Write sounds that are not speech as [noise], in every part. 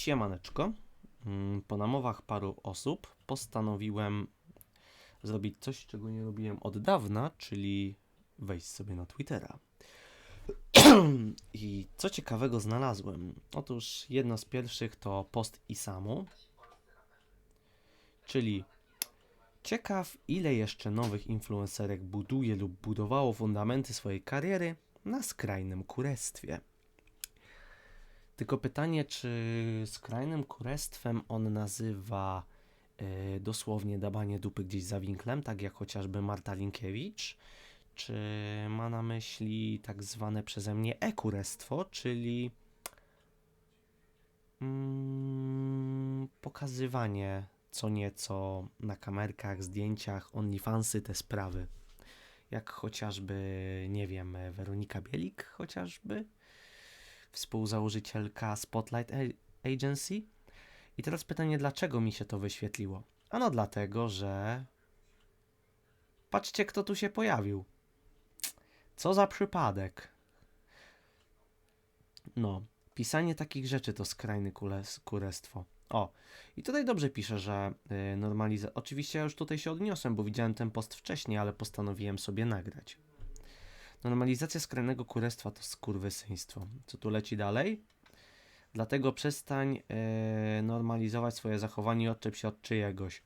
Siemaneczko. Mm, Po namowach paru osób postanowiłem zrobić coś, czego nie robiłem od dawna, czyli wejść sobie na Twittera. [clears throat] I co ciekawego znalazłem? Otóż jedno z pierwszych to post Isamu, czyli ciekaw ile jeszcze nowych influencerek buduje lub budowało fundamenty swojej kariery na skrajnym kurestwie. Tylko pytanie, czy skrajnym kurestwem on nazywa e, dosłownie dawanie dupy gdzieś za winklem, tak jak chociażby Marta Linkiewicz, czy ma na myśli tak zwane przeze mnie e-kurestwo, czyli mm, pokazywanie co nieco na kamerkach, zdjęciach, OnlyFansy, te sprawy. Jak chociażby, nie wiem, Weronika Bielik chociażby, współzałożycielka Spotlight Agency. I teraz pytanie, dlaczego mi się to wyświetliło? Ano dlatego, że patrzcie, kto tu się pojawił. Co za przypadek. No, pisanie takich rzeczy to skrajne kurestwo. O, i tutaj dobrze pisze, że y, normalizacja. Oczywiście ja już tutaj się odniosłem, bo widziałem ten post wcześniej, ale postanowiłem sobie nagrać. Normalizacja skrajnego kurestwa to skurwysyństwo. Co tu leci dalej? Dlatego przestań e, normalizować swoje zachowanie i odczep się od czyjegoś.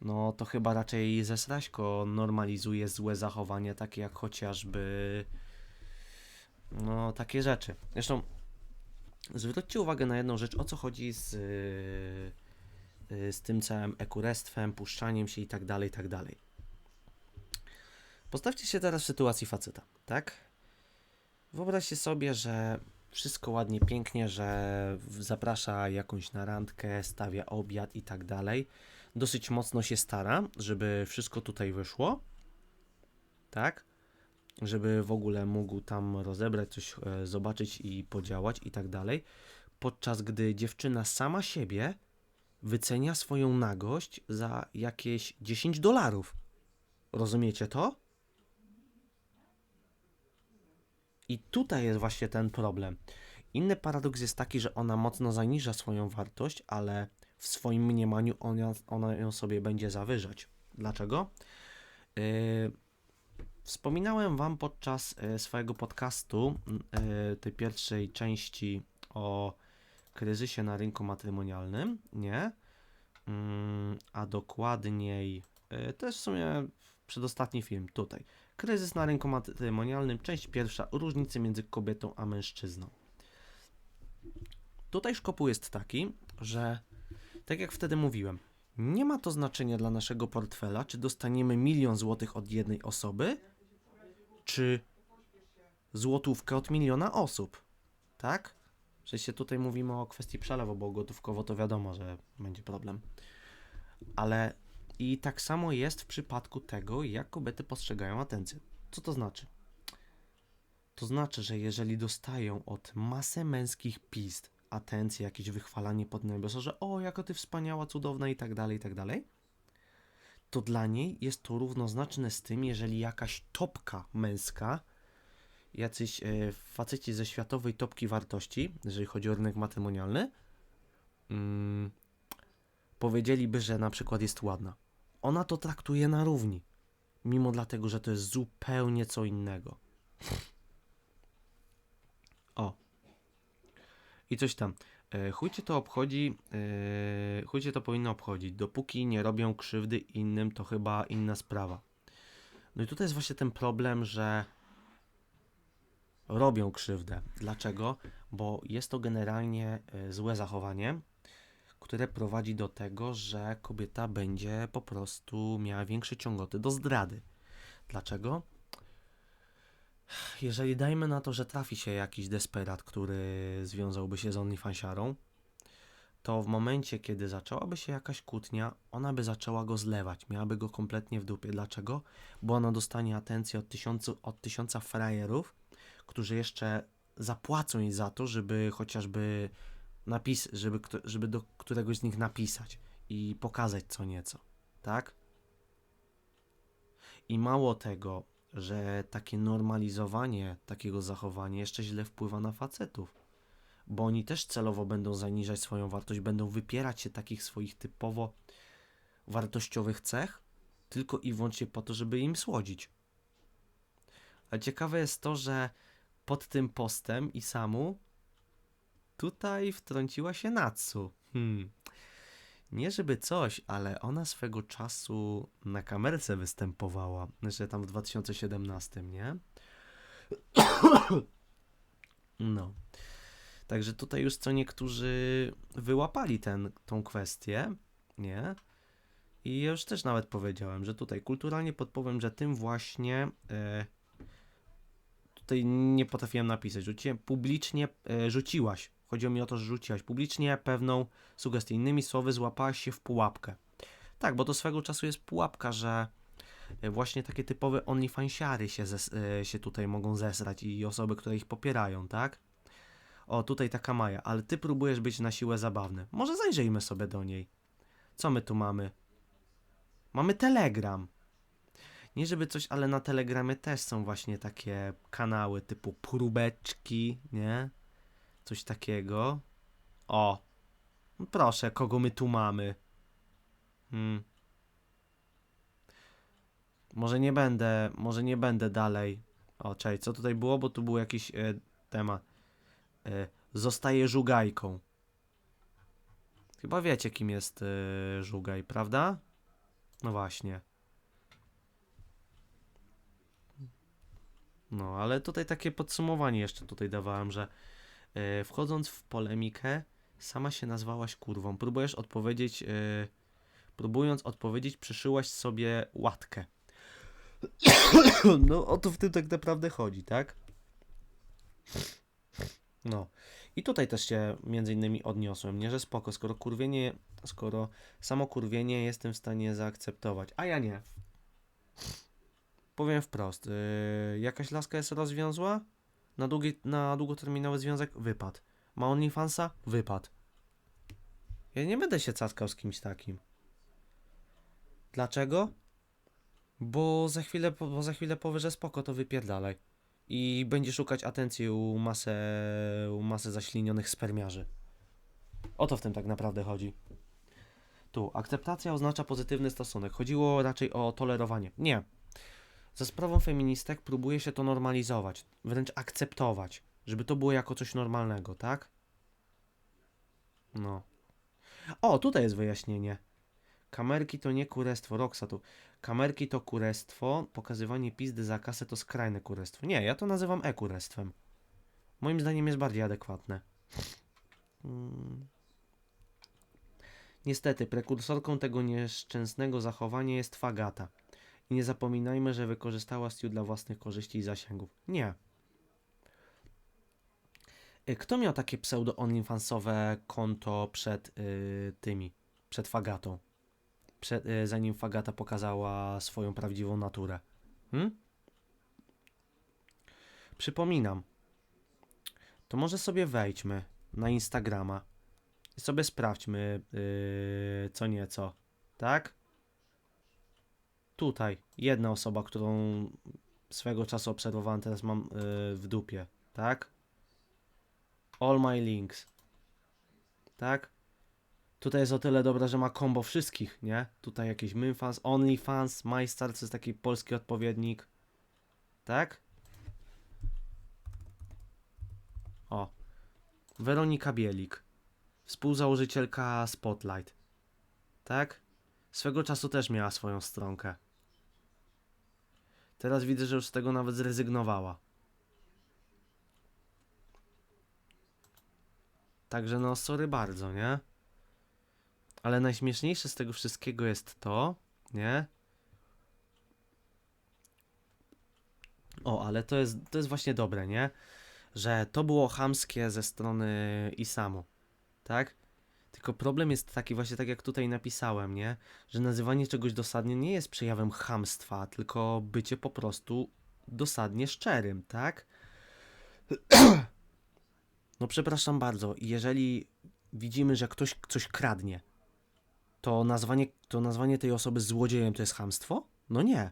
No to chyba raczej ze Sraśko normalizuje złe zachowanie, takie jak chociażby no takie rzeczy. Zresztą zwróćcie uwagę na jedną rzecz, o co chodzi z, y, y, z tym całym ekurestwem, puszczaniem się i tak dalej, i tak dalej. Postawcie się teraz w sytuacji faceta, tak? Wyobraźcie sobie, że wszystko ładnie, pięknie, że zaprasza jakąś na randkę, stawia obiad i tak dalej. Dosyć mocno się stara, żeby wszystko tutaj wyszło, tak? Żeby w ogóle mógł tam rozebrać, coś e, zobaczyć i podziałać i tak dalej. Podczas gdy dziewczyna sama siebie wycenia swoją nagość za jakieś 10 dolarów. Rozumiecie to? I tutaj jest właśnie ten problem. Inny paradoks jest taki, że ona mocno zaniża swoją wartość, ale w swoim mniemaniu ona, ona ją sobie będzie zawyżać. Dlaczego? Yy, wspominałem Wam podczas yy, swojego podcastu, yy, tej pierwszej części o kryzysie na rynku matrymonialnym, nie? Mm, a dokładniej, yy, to jest w sumie przedostatni film tutaj. Kryzys na rynku matrymonialnym, część pierwsza, różnice między kobietą a mężczyzną. Tutaj szkopuł jest taki, że tak jak wtedy mówiłem, nie ma to znaczenia dla naszego portfela, czy dostaniemy milion złotych od jednej osoby, czy złotówkę od miliona osób. Tak? Że się tutaj mówimy o kwestii przelewu, bo gotówkowo to wiadomo, że będzie problem. Ale i tak samo jest w przypadku tego, jak kobiety postrzegają atencję. Co to znaczy? To znaczy, że jeżeli dostają od masy męskich pist atencję, jakieś wychwalanie pod niebiosa, że o, jaka ty wspaniała, cudowna i tak dalej, i tak dalej, to dla niej jest to równoznaczne z tym, jeżeli jakaś topka męska, jacyś e, faceci ze światowej topki wartości, jeżeli chodzi o rynek matrymonialny, mm, powiedzieliby, że na przykład jest ładna. Ona to traktuje na równi, mimo dlatego, że to jest zupełnie co innego. O. I coś tam. E, chuj cię to obchodzi, e, chuj cię to powinno obchodzić. Dopóki nie robią krzywdy innym, to chyba inna sprawa. No i tutaj jest właśnie ten problem, że robią krzywdę. Dlaczego? Bo jest to generalnie e, złe zachowanie, które prowadzi do tego, że kobieta będzie po prostu miała większe ciągoty do zdrady. Dlaczego? Jeżeli dajmy na to, że trafi się jakiś desperat, który związałby się z OnlyFansiarą, to w momencie, kiedy zaczęłaby się jakaś kłótnia, ona by zaczęła go zlewać, miałaby go kompletnie w dupie. Dlaczego? Bo ona dostanie atencję od, tysiącu, od tysiąca frajerów, którzy jeszcze zapłacą jej za to, żeby chociażby napis, żeby, żeby do któregoś z nich napisać i pokazać co nieco, tak? I mało tego, że takie normalizowanie takiego zachowania jeszcze źle wpływa na facetów, bo oni też celowo będą zaniżać swoją wartość, będą wypierać się takich swoich typowo wartościowych cech, tylko i wyłącznie po to, żeby im słodzić. A ciekawe jest to, że pod tym postem i samu tutaj wtrąciła się Natsu. Hmm. Nie żeby coś, ale ona swego czasu na kamerce występowała, że tam w 2017, nie? [coughs] No. Także tutaj już co niektórzy wyłapali ten, tą kwestię, nie? I już też nawet powiedziałem, że tutaj kulturalnie podpowiem, że tym właśnie e, tutaj nie potrafiłem napisać. Rzuciłem publicznie, e, rzuciłaś. Chodziło mi o to, że rzuciłaś publicznie pewną sugestię. Innymi słowy, złapałaś się w pułapkę. Tak, bo to swego czasu jest pułapka, że e, właśnie takie typowe OnlyFansiary się, e, się tutaj mogą zesrać i osoby, które ich popierają, tak? O, tutaj taka Maja, ale ty próbujesz być na siłę zabawny. Może zajrzyjmy sobie do niej. Co my tu mamy? Mamy Telegram. Nie żeby coś, ale na Telegramie też są właśnie takie kanały typu próbeczki, nie? Coś takiego. O. No Proszę, kogo my tu mamy? Hmm. Może nie będę, może nie będę dalej. O, czekaj, co tutaj było? Bo tu był jakiś e, temat. E, zostaje żugajką. Chyba wiecie, kim jest e, żugaj, prawda? No właśnie. No, ale tutaj takie podsumowanie jeszcze tutaj dawałem, że wchodząc w polemikę, sama się nazwałaś kurwą. Próbujesz odpowiedzieć, e, próbując odpowiedzieć, przyszyłaś sobie łatkę. no, o to w tym tak naprawdę chodzi, tak? No. I tutaj też się między innymi odniosłem, nie, że spoko, skoro kurwienie, skoro samo kurwienie jestem w stanie zaakceptować, a ja nie. Powiem wprost, yy, jakaś laska jest rozwiązła? Na, długi, na długoterminowy związek? Wypad. Ma OnlyFansa? Wypad. Ja nie będę się cackał z kimś takim. Dlaczego? Bo za chwilę, bo za chwilę powie, że spoko, to wypierdalaj. I będzie szukać atencji u masę, u masy zaślinionych spermiarzy. O to w tym tak naprawdę chodzi. Tu, akceptacja oznacza pozytywny stosunek. Chodziło raczej o tolerowanie. Nie. Za sprawą feministek próbuje się to normalizować, wręcz akceptować, żeby to było jako coś normalnego, tak? No. O, tutaj jest wyjaśnienie. Kamerki to nie kurestwo, Roxa tu. Kamerki to kurestwo, pokazywanie pizdy za kasę to skrajne kurestwo. Nie, ja to nazywam e-kurestwem. Moim zdaniem jest bardziej adekwatne. Mm. Niestety, prekursorką tego nieszczęsnego zachowania jest Fagata. I nie zapominajmy, że wykorzystała Stu dla własnych korzyści i zasięgów. Nie. Y, Kto miał takie pseudo OnlyFansowe konto przed y, tymi, przed Fagatą? Przed, y, zanim Fagata pokazała swoją prawdziwą naturę. Hmm? Przypominam. To może sobie wejdźmy na Instagrama i sobie sprawdźmy yy, co nieco. Tak? Tutaj jedna osoba, którą swego czasu obserwowałem, teraz mam yy, w dupie. Tak? All my links. Tak? Tutaj jest o tyle dobra, że ma combo wszystkich, nie? Tutaj jakieś Mymfans, OnlyFans, MyStar, to jest taki polski odpowiednik. Tak? O. Weronika Bielik. Współzałożycielka Spotlight. Tak? Swego czasu też miała swoją stronkę. Teraz widzę, że już z tego nawet zrezygnowała. Także no, sorry bardzo, nie? Ale najśmieszniejsze z tego wszystkiego jest to, nie? O, ale to jest, to jest właśnie dobre, nie? Że to było chamskie ze strony Isamu, tak? Tylko problem jest taki właśnie tak jak tutaj napisałem, nie? Że nazywanie czegoś dosadnie nie jest przejawem chamstwa, tylko bycie po prostu dosadnie szczerym, tak? [clears throat] No przepraszam bardzo, jeżeli widzimy, że ktoś coś kradnie, to nazwanie, to nazwanie tej osoby złodziejem to jest chamstwo? No nie.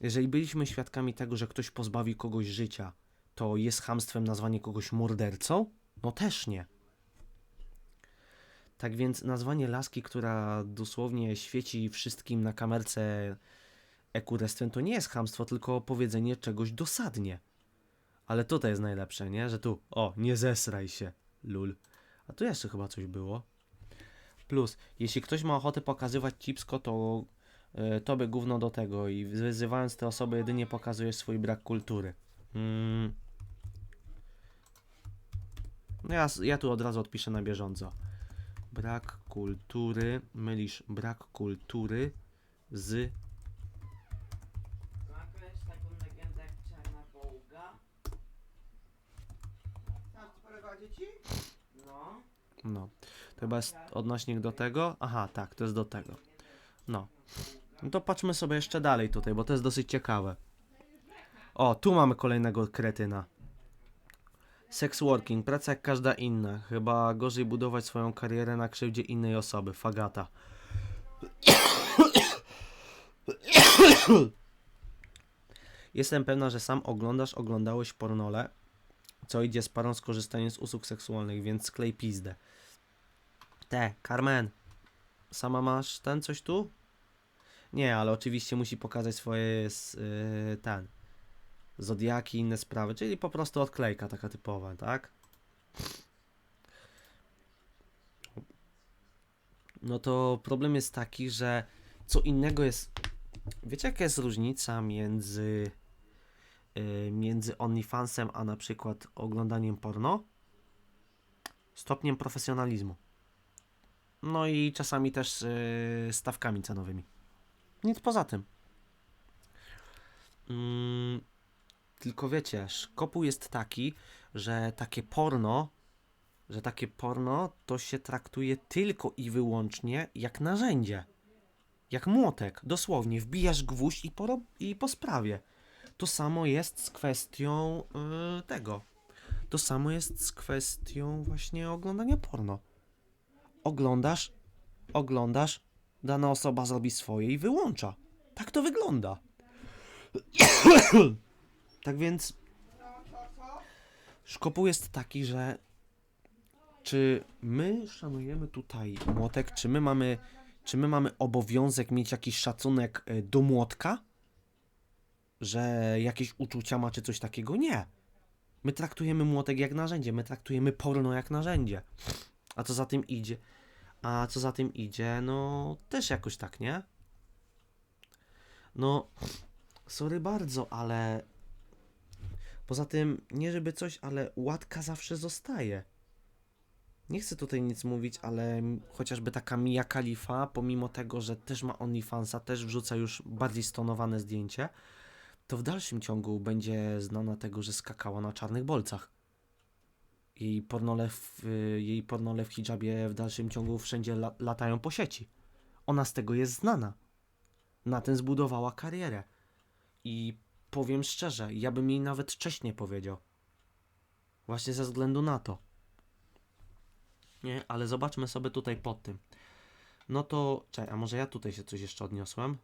Jeżeli byliśmy świadkami tego, że ktoś pozbawi kogoś życia to jest chamstwem nazwanie kogoś mordercą? No też nie. Tak więc nazwanie laski, która dosłownie świeci wszystkim na kamerce ekurestwem, to nie jest chamstwo, tylko powiedzenie czegoś dosadnie. Ale tutaj jest najlepsze, nie? Że tu, o, nie zesraj się, lul. A tu jeszcze chyba coś było. Plus, jeśli ktoś ma ochotę pokazywać cipsko, to y, tobie gówno do tego i wyzywając te osoby jedynie pokazujesz swój brak kultury. Mm. No ja, ja tu od razu odpiszę na bieżąco. Brak kultury, mylisz brak kultury z Nakręć taką legendę jak Czarna Wołga. Znasz sporego dzieci? No. No, to chyba jest odnośnik do tego. Aha, tak, to jest do tego. No. No to patrzmy sobie jeszcze dalej tutaj, bo to jest dosyć ciekawe. O, tu mamy kolejnego kretyna. Sex working, praca jak każda inna. Chyba gorzej budować swoją karierę na krzywdzie innej osoby. Fagata. [coughs] Jestem pewna, że sam oglądasz, oglądałeś pornole, co idzie z parą skorzystanie z usług seksualnych, więc sklej pizdę. Te, Carmen, sama masz ten coś tu? Nie, ale oczywiście musi pokazać swoje yy, ten zodiaki inne sprawy, czyli po prostu odklejka taka typowa, tak? No to problem jest taki, że co innego jest. Wiecie, jaka jest różnica między yy, między OnlyFansem a na przykład oglądaniem porno? Stopniem profesjonalizmu. No i czasami też yy, stawkami cenowymi. Nic poza tym. Mm, tylko wiecie, szkopuł jest taki, że takie porno, że takie porno to się traktuje tylko i wyłącznie jak narzędzie. Jak młotek, dosłownie. Wbijasz gwóźdź i po, i po sprawie. To samo jest z kwestią yy, tego. To samo jest z kwestią właśnie oglądania porno. Oglądasz, oglądasz, dana osoba zrobi swoje i wyłącza. Tak to wygląda. Tak więc szkopuł jest taki, że czy my szanujemy tutaj młotek, czy my mamy, czy my mamy obowiązek mieć jakiś szacunek y, do młotka? Że jakieś uczucia ma, czy coś takiego? Nie. My traktujemy młotek jak narzędzie, my traktujemy porno jak narzędzie. A co za tym idzie? A co za tym idzie? No, też jakoś tak, nie? No, sorry bardzo, ale poza tym, nie żeby coś, ale łatka zawsze zostaje. Nie chcę tutaj nic mówić, ale chociażby taka Mia Khalifa, pomimo tego, że też ma OnlyFansa, też wrzuca już bardziej stonowane zdjęcie, to w dalszym ciągu będzie znana tego, że skakała na czarnych bolcach. Jej pornole w, y, jej pornole w hijabie w dalszym ciągu wszędzie la, latają po sieci. Ona z tego jest znana. Na tym zbudowała karierę. I powiem szczerze, ja bym jej nawet cześć nie powiedział. Właśnie ze względu na to. Nie, ale zobaczmy sobie tutaj pod tym. No to, czekaj, a może ja tutaj się coś jeszcze odniosłem?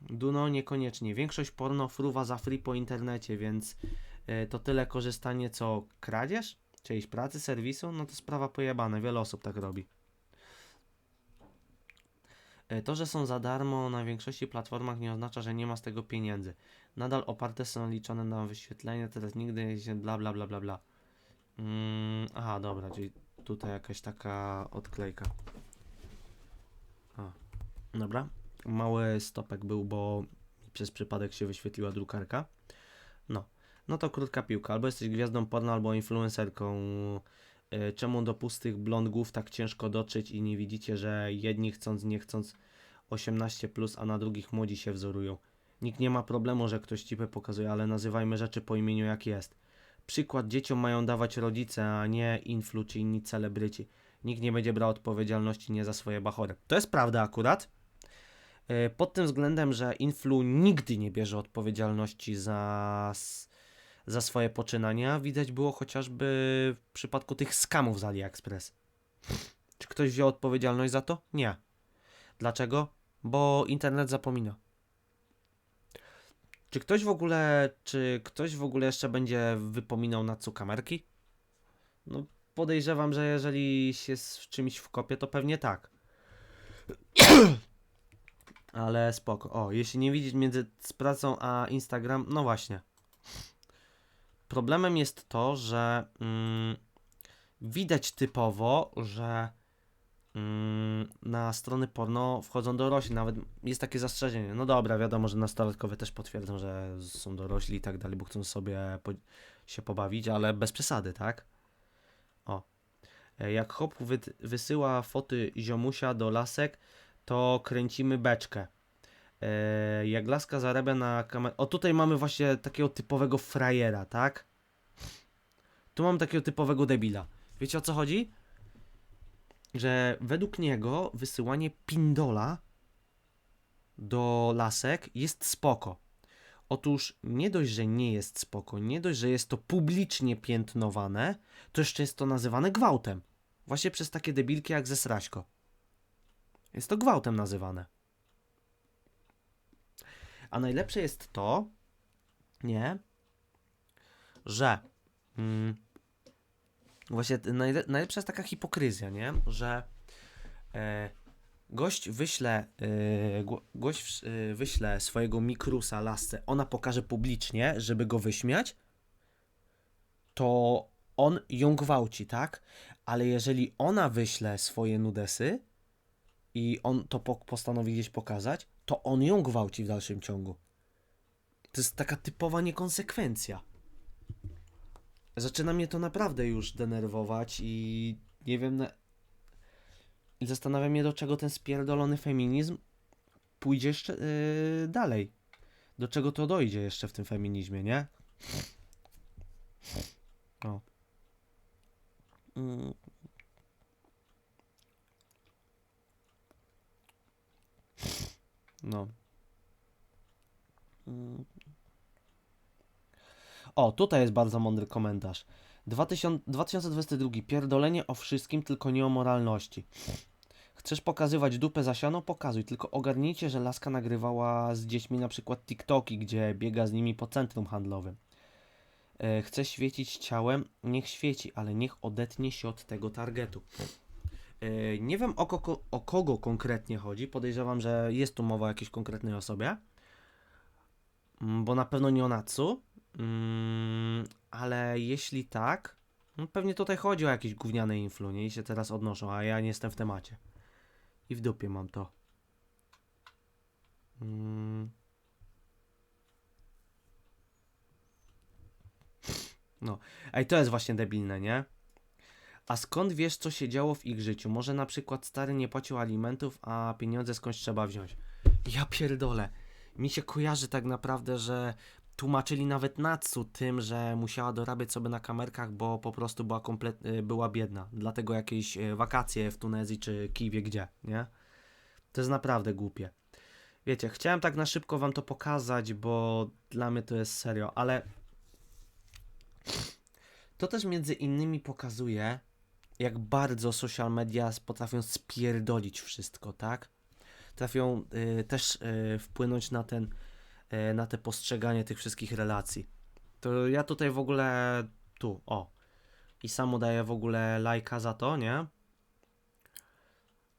Duno niekoniecznie. Większość porno fruwa za free po internecie, więc e, to tyle korzystanie co kradzież? Czyjejś pracy, serwisu? No to sprawa pojebana. Wiele osób tak robi. E, To, że są za darmo na większości platformach nie oznacza, że nie ma z tego pieniędzy. Nadal oparte są liczone na wyświetlenia, teraz nigdy się bla bla bla bla bla. Mm, aha, dobra, czyli tutaj jakaś taka odklejka. A, dobra. Mały stopek był, bo przez przypadek się wyświetliła drukarka. No. No to krótka piłka. Albo jesteś gwiazdą porno, albo influencerką. E, Czemu do pustych blond głów tak ciężko dotrzeć i nie widzicie, że jedni chcąc, nie chcąc 18+, plus, a na drugich młodzi się wzorują? Nikt nie ma problemu, że ktoś cipę pokazuje, ale nazywajmy rzeczy po imieniu jak jest. Przykład dzieciom mają dawać rodzice, a nie influ czy inni celebryci. Nikt nie będzie brał odpowiedzialności nie za swoje bachory. To jest prawda akurat. E, Pod tym względem, że influ nigdy nie bierze odpowiedzialności za, za swoje poczynania, widać było chociażby w przypadku tych skamów z AliExpress. Czy ktoś wziął odpowiedzialność za to? Nie. Dlaczego? Bo internet zapomina. Czy ktoś w ogóle, czy ktoś w ogóle jeszcze będzie wypominał na cukamerki? No podejrzewam, że jeżeli się z czymś wkopie, to pewnie tak. Ale spoko. O, jeśli nie widzieć między pracą a Instagram, no właśnie. Problemem jest to, że mm, widać typowo, że mm, na strony porno wchodzą dorośli. Nawet jest takie zastrzeżenie. No dobra, wiadomo, że nastolatkowie też potwierdzą, że są dorośli i tak dalej, bo chcą sobie po, się pobawić, ale bez przesady, tak? O. E, Jak hop wy, wysyła foty ziomusia do lasek, to kręcimy beczkę. E, jak laska zarabia na kamerę. O, tutaj mamy właśnie takiego typowego frajera, tak? Tu mam takiego typowego debila. Wiecie o co chodzi? Że według niego wysyłanie pindola do lasek jest spoko. Otóż nie dość, że nie jest spoko, nie dość, że jest to publicznie piętnowane, to jeszcze jest to nazywane gwałtem. Właśnie przez takie debilki jak ze Sraśko. Jest to gwałtem nazywane. A najlepsze jest to, nie, że mm, właśnie najle, najlepsza jest taka hipokryzja, nie, że e, gość wyśle, e, gło- gość e, wyśle swojego mikrusa lasce, ona pokaże publicznie, żeby go wyśmiać, to on ją gwałci, tak? Ale jeżeli ona wyśle swoje nudesy i on to po, postanowi gdzieś pokazać, to on ją gwałci w dalszym ciągu. To jest taka typowa niekonsekwencja. Zaczyna mnie to naprawdę już denerwować i nie wiem. Na... I zastanawiam mnie, do czego ten spierdolony feminizm pójdzie jeszcze yy, dalej. Do czego to dojdzie jeszcze w tym feminizmie, nie? O. Mm. No. O, tutaj jest bardzo mądry komentarz. 2000, 2022. Pierdolenie o wszystkim, tylko nie o moralności. Chcesz pokazywać dupę za siano? Pokazuj, tylko ogarnijcie, że laska nagrywała z dziećmi na przykład TikToki, gdzie biega z nimi po centrum handlowym. E, chce świecić ciałem? Niech świeci, ale niech odetnie się od tego targetu. E, nie wiem o, kogo, o kogo konkretnie chodzi. Podejrzewam, że jest tu mowa o jakiejś konkretnej osobie. Mm, Bo na pewno nie o Natsu. Mm, ale jeśli tak, no pewnie tutaj chodzi o jakieś gówniane influ, nie? I się teraz odnoszą, a ja nie jestem w temacie. I w dupie mam to. Mm. No, ej, to jest właśnie debilne, nie? A skąd wiesz, co się działo w ich życiu? Może na przykład stary nie płacił alimentów, a pieniądze skądś trzeba wziąć. Ja pierdolę. Mi się kojarzy tak naprawdę, że tłumaczyli nawet Natsu tym, że musiała dorabiać sobie na kamerkach, bo po prostu była komplet, y, była biedna. Dlatego jakieś y, wakacje w Tunezji czy Kiwie gdzie, nie? To jest naprawdę głupie. Wiecie, chciałem tak na szybko wam to pokazać, bo dla mnie to jest serio, ale to też między innymi pokazuje, jak bardzo social media potrafią spierdolić wszystko, tak? Trafią y, też y, wpłynąć na ten, y, na te postrzeganie tych wszystkich relacji. To ja tutaj w ogóle tu, o. I samo daję w ogóle lajka za to, nie?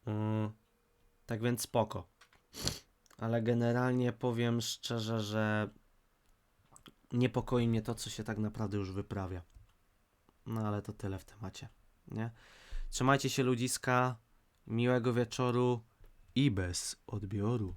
Mm, tak więc spoko. Ale generalnie powiem szczerze, że niepokoi mnie to, co się tak naprawdę już wyprawia. No ale to tyle w temacie, nie? Trzymajcie się ludziska, miłego wieczoru i bez odbioru.